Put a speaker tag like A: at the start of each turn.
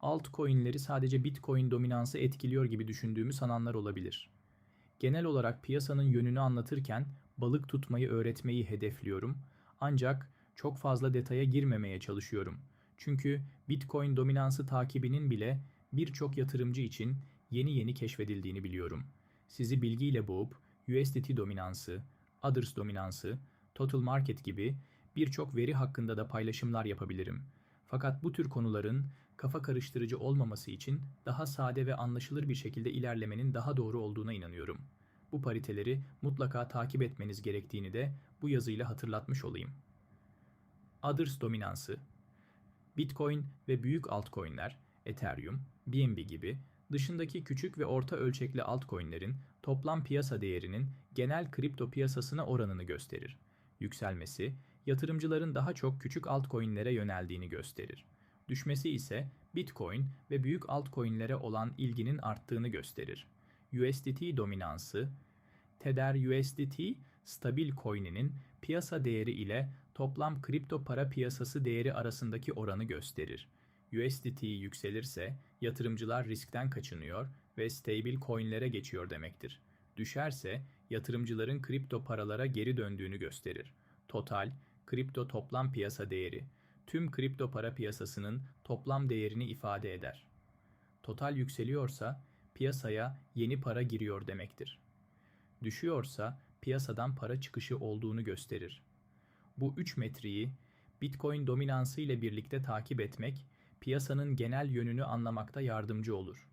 A: altcoin'leri sadece Bitcoin dominansı etkiliyor gibi düşündüğümü sananlar olabilir. Genel olarak piyasanın yönünü anlatırken balık tutmayı öğretmeyi hedefliyorum. Ancak çok fazla detaya girmemeye çalışıyorum. Çünkü Bitcoin dominansı takibinin bile birçok yatırımcı için yeni yeni keşfedildiğini biliyorum. Sizi bilgiyle boğup USDT dominansı, Others dominansı, Total Market gibi birçok veri hakkında da paylaşımlar yapabilirim. Fakat bu tür konuların kafa karıştırıcı olmaması için daha sade ve anlaşılır bir şekilde ilerlemenin daha doğru olduğuna inanıyorum. Bu pariteleri mutlaka takip etmeniz gerektiğini de bu yazıyla hatırlatmış olayım. Others dominansı Bitcoin ve büyük altcoin'ler, Ethereum, BNB gibi dışındaki küçük ve orta ölçekli altcoin'lerin toplam piyasa değerinin genel kripto piyasasına oranını gösterir. Yükselmesi, yatırımcıların daha çok küçük altcoin'lere yöneldiğini gösterir. Düşmesi ise Bitcoin ve büyük altcoin'lere olan ilginin arttığını gösterir. USDT dominansı, Tether USDT stabil coin'inin piyasa değeri ile toplam kripto para piyasası değeri arasındaki oranı gösterir. USDT yükselirse yatırımcılar riskten kaçınıyor ve stabil coin'lere geçiyor demektir. Düşerse yatırımcıların kripto paralara geri döndüğünü gösterir. Total, kripto toplam piyasa değeri, tüm kripto para piyasasının toplam değerini ifade eder. Total yükseliyorsa piyasaya yeni para giriyor demektir. Düşüyorsa piyasadan para çıkışı olduğunu gösterir. Bu üç metriği Bitcoin dominansı ile birlikte takip etmek piyasanın genel yönünü anlamakta yardımcı olur.